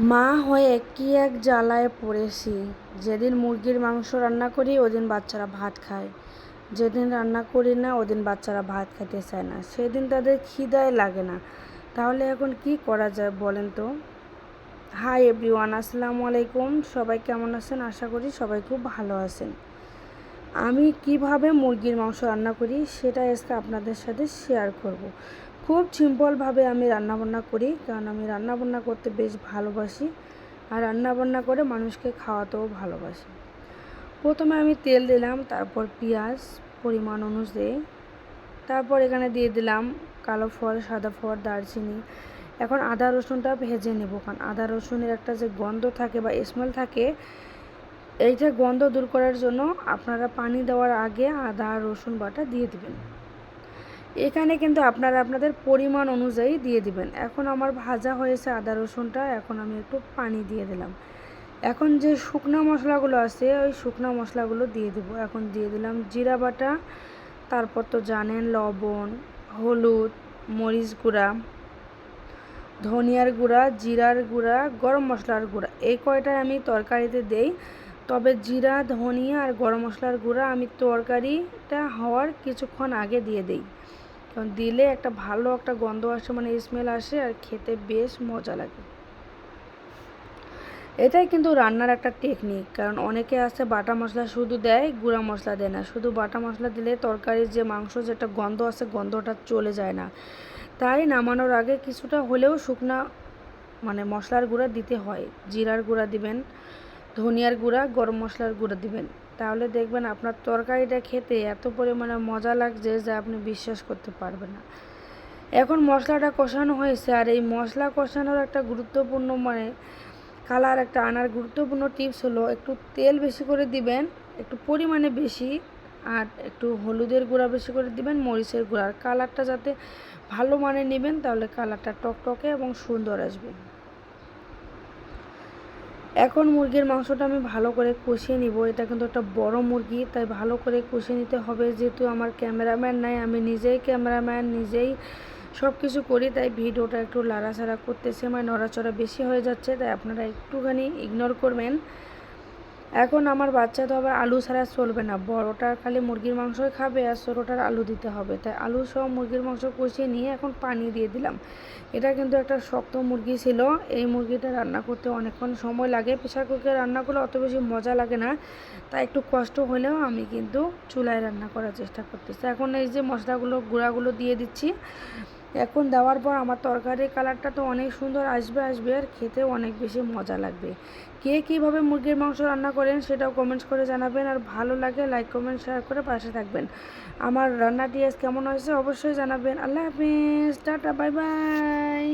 মা হয়ে কি এক জ্বালায় পড়েছি। যেদিন মুরগির মাংস রান্না করি, ওদিন বাচ্চারা ভাত খায়। যেদিন রান্না করি না, ওদিন বাচ্চারা ভাত খেতে চায় না। সেদিন তাদের খিদায় লাগে না। তাহলে এখন কি করা যায় বলেন তো? হাই এভরিওয়ান, আসসালামু আলাইকুম। সবাই কেমন আছেন? আশা করি সবাই খুব ভালো আছেন। আমি কীভাবে মুরগির মাংস রান্না করি, সেটা আজকে আপনাদের সাথে শেয়ার করব। খুব সিম্পলভাবে আমি রান্নাবান্না করি, কারণ আমি রান্নাবান্না করতে বেশ ভালোবাসি। আর রান্নাবান্না করে মানুষকে খাওয়াতেও ভালোবাসি। প্রথমে আমি তেল দিলাম, তারপর পেঁয়াজ, পরিমাণ অনুযায়ী। তারপর এখানে দিয়ে দিলাম কালো ফল, সাদা ফল, দারচিনি। এখন আদা রসুনটা ভেজে নেব, কারণ আদা রসুনের একটা যে গন্ধ থাকে বা স্মেল থাকে, এইটা গন্ধ দূর করার জন্য আপনারা পানি দেওয়ার আগে আদা, রসুন, বাটা দিয়ে দিবেন। এখানে কিন্তু আপনারা আপনাদের পরিমাণ অনুযায়ী দিয়ে দিবেন। এখন আমার ভাজা হয়েছে আদা রসুনটা, এখন আমি একটু পানি দিয়ে দিলাম। এখন যে শুকনো মশলাগুলো আছে, ওই শুকনো মশলাগুলো দিয়ে দেবো। এখন দিয়ে দিলাম জিরা বাটা, তারপর তো জানেন লবণ, হলুদ, মরিচ গুঁড়া, ধনিয়ার গুঁড়া, জিরার গুঁড়া, গরম মশলার গুঁড়া। এই কয়টাই আমি তরকারিতে দেই, তবে জিরা, ধনিয়া আর গরম মশলার গুঁড়া আমি তরকারিটা হওয়ার কিছুক্ষণ আগে দিয়ে দিই। দিলে একটা ভালো একটা গন্ধ আসে মানে স্মেল আসে আর খেতে বেশ মজা লাগে। এটাই কিন্তু রান্নার একটা টেকনিক কারণ অনেকে আছে বাটা মশলা শুধু দেয়, গুঁড়া মশলা দেয় না। শুধু বাটা মশলা দিলে তরকারির যে মাংস, যেটা গন্ধ আছে গন্ধটা চলে যায় না। তাই নামানোর আগে কিছুটা হলেও শুকনা মানে মশলার গুঁড়া দিতে হয়। জিরার গুঁড়া দিবেন ধনিয়ার গুঁড়া, গরম মশলার গুঁড়া দিবেন। তাহলে দেখবেন আপনার তরকারিটা খেতে এত পরিমাণে মজা লাগছে যে আপনি বিশ্বাস করতে পারবেন না। এখন মশলাটা কষানো হয়েছে আর এই মশলা কষানোর একটা গুরুত্বপূর্ণ মানে কালার একটা আনার গুরুত্বপূর্ণ টিপস হলো একটু তেল বেশি করে দিবেন, একটু পরিমাণে বেশি আর একটু হলুদের গুঁড়া বেশি করে দিবেন, মরিচের গুঁড়া। আর কালারটা যাতে ভালো মানে নেবেন তাহলে কালারটা টকটকে এবং সুন্দর আসবে। এখন মুরগির মাংসটা আমি ভালো করে কষিয়ে নিব। এটা কিন্তু একটা বড় মুরগি, তাই ভালো করে কষিয়ে নিতে হবে। যেহেতু আমার ক্যামেরাম্যান নাই, আমি নিজেই ক্যামেরাম্যান, নিজেই সব কিছু করি, তাই ভিডিওটা একটু লাড়াছাড়া করতেছে। মানে নড়াচড়া বেশি হয়ে যাচ্ছে, তাই আপনারা একটুখানি ইগনোর করবেন। এখন আমার বাচ্চা তো আবার আলু ছাড়া চলবে না। বড়টা খালি মুরগির মাংসই খাবে আর ছোটোটার আলু দিতে হবে। তাই আলু সহ মুরগির মাংস কষিয়ে নিয়ে এখন পানি দিয়ে দিলাম। এটা কিন্তু একটা শক্ত মুরগি ছিল। এই মুরগিটা রান্না করতে অনেকক্ষণ সময় লাগে। প্রেশার কুকারে রান্না করলে অত বেশি মজা লাগে না। তাই একটু কষ্ট হলেও আমি কিন্তু চুলায় রান্না করার চেষ্টা করতেছি। এখন এই যে মশলাগুলো, গুঁড়াগুলো দিয়ে দিচ্ছি। এখন দেওয়ার পর আমার তরকারির কালারটা তো অনেক সুন্দর আসবে আসবে আর খেতে অনেক বেশি মজা লাগবে। কে কীভাবে মুরগির মাংস রান্না করেন সেটাও কমেন্টস করে জানাবেন আর ভালো লাগে লাইক কমেন্ট শেয়ার করে পাশে থাকবেন। আমার রান্নাটি আজ কেমন হয়েছে অবশ্যই জানাবেন। আল্লাহ হাফিজ, টাটা বাই বাই